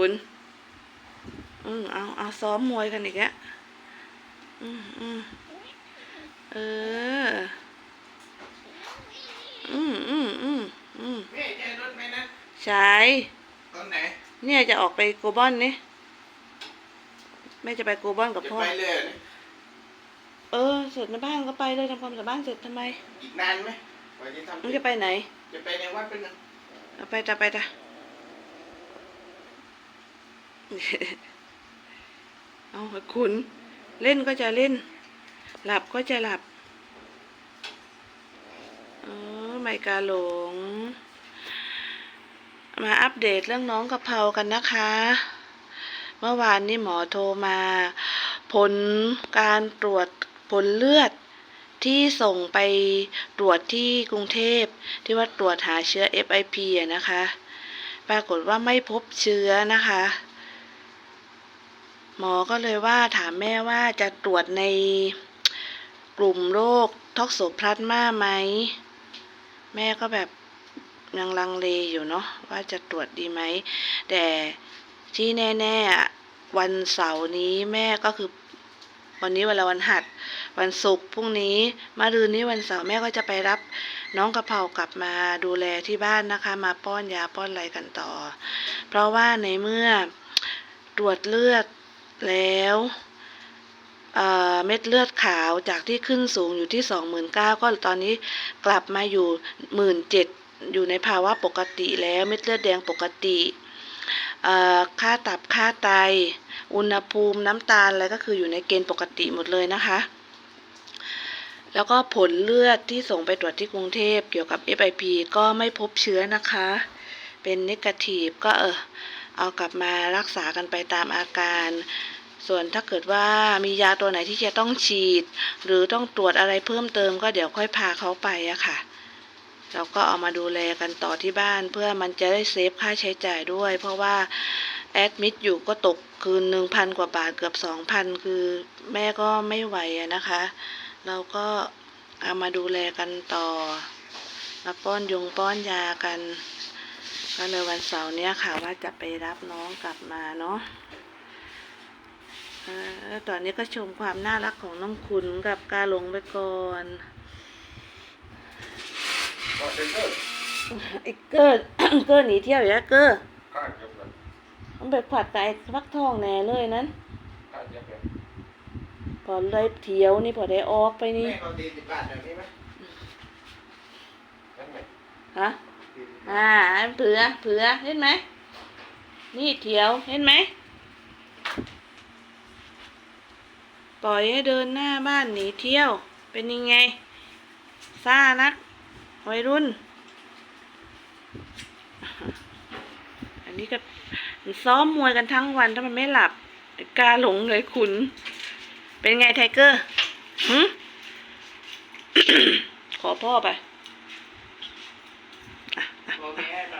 คุณอืมเอาเอาซ้อมมวยกันอีกแล้วอืมอืมเออ อืมอืมอืมอืมแม่ใจรถไหมนะใช่ตอนไหนเนี่ยจะออกไปโกบอนนี่แม่จะไปโกบอนกับจะพ่อ ไปเลยเหรอเออ เสร็จในบ้านก็ไปเลยทำความสะอาดบ้านเสร็จทำไมอีกนานไหมกว่าจะทำมึงจะไปไหน จะไปในวัดเป็นงเอาไปจ้ะไปจ้ะ เอาเถอะคุณเล่นก็จะเล่น หลับก็จะหลับเออไมกาหลง มาอัปเดตเรื่องน้องกะเพรากันนะคะ เมื่อวานนี้หมอโทรมา ผลการตรวจผลเลือดที่ส่งไปตรวจที่กรุงเทพที่ว่าตรวจหาเชื้อ FIP อะนะคะ ปรากฏว่าไม่พบเชื้อนะคะ หมอก็เลยว่าถามแม่ว่าจะตรวจในกลุ่มโรคท็อกโซพลาสมาไหม แม่ก็แบบยังลังเลอยู่เนาะว่าจะตรวจดีไหม แต่ที่แน่ๆอะวันเสาร์นี้แม่ก็คือวันนี้วันละวันหัด วันศุกร์พรุ่งนี้มะรืนนี้วันเสาร์แม่ก็จะไปรับน้องกระเพรากลับมาดูแลที่บ้านนะคะ มาป้อนยาป้อนอะไรกันต่อ เพราะว่าในเมื่อตรวจเลือด แล้วเเม็ดเลือดขาวจากที่ขึ้นสูงอยู่ที่สองหมื่นเก้าก็ตอนนี้กลับมาอยู่หมื่นเจ็ดอยู่ในภาวะปกติแล้วเม็ดเลือดแดงปกติค่าตับค่าไต อุณหภูมิน้ำตาลอะไรก็คืออยู่ในเกณฑ์ปกติหมดเลยนะคะ แล้วก็ผลเลือดที่ส่งไปตรวจที่กรุงเทพเกี่ยวกับ FIP ก็ไม่พบเชื้อนะคะ เป็นนิกทีฟก็เออ เอากลับมารักษากันไปตามอาการ ส่วนถ้าเกิดว่ามียาตัวไหนที่จะต้องฉีด หรือต้องตรวจอะไรเพิ่มเติมก็เดี๋ยวค่อยพาเขาไปอะค่ะ เราก็เอามาดูแลกันต่อที่บ้านเพื่อมันจะได้เซฟค่าใช้จ่ายด้วย เพราะว่าแอดมิดอยู่ก็ตกคืนหนึ่งพันกว่าบาทเกือบสองพันคือแม่ก็ไม่ไหวอะนะคะ เราก็เอามาดูแลกันต่อมาป้อนยงป้อนยากัน ก็เลยวันเสาร์เนี้ยค่ะว่าจะไปรับน้องกลับมาเนาะเอ่อตอนนี้ก็ชมความน่ารักของน้องคุณกับกาหลงไปก่อนก็เซ็นเตอร์ไอ้เกอร์เกอร์หนีเที่ยวอยู่แล้วเกอร์ข้าเก็บเลยมันไปผัดกับไอ้ฟักทองแน่เลยนั้นข้าเก็บเลยพอได้เที่ยวนี่พอได้ออกไปนี่แม่เขาตีสิบบาทแบบนี้ไหมนั่นไงฮะ อ่าเผือเผือเห็นไหม นี่เถียวเห็นไหม ปล่อยให้เดินหน้าบ้านหนีเที่ยว เป็นยังไง ซ่านักวัยรุ่น อันนี้ก็ซ้อมมวยกันทั้งวันถ้ามันไม่หลับกาหลงเลยคุณ เป็นไงไทเกอร์หึขอพ่อไป พอแม่ให้มา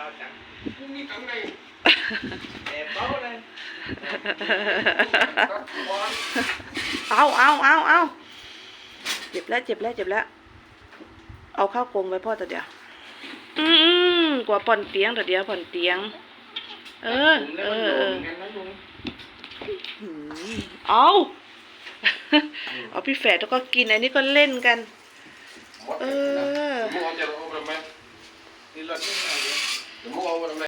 เอาเอาเอาเอาเจ็บแล้วเจ็บแล้วเจ็บแล้ว เอาเข้าวกรงไว้พ่อแต่เดียว อืมกว่าผ่อนเตียงแต่เดียวผ่อนเตียง เออ เออเอองั้นนะลุงหืมเอาเอาพี่แฝดแล้วก็กินอันนี้ก็เล่นกัน เออาไปทำไ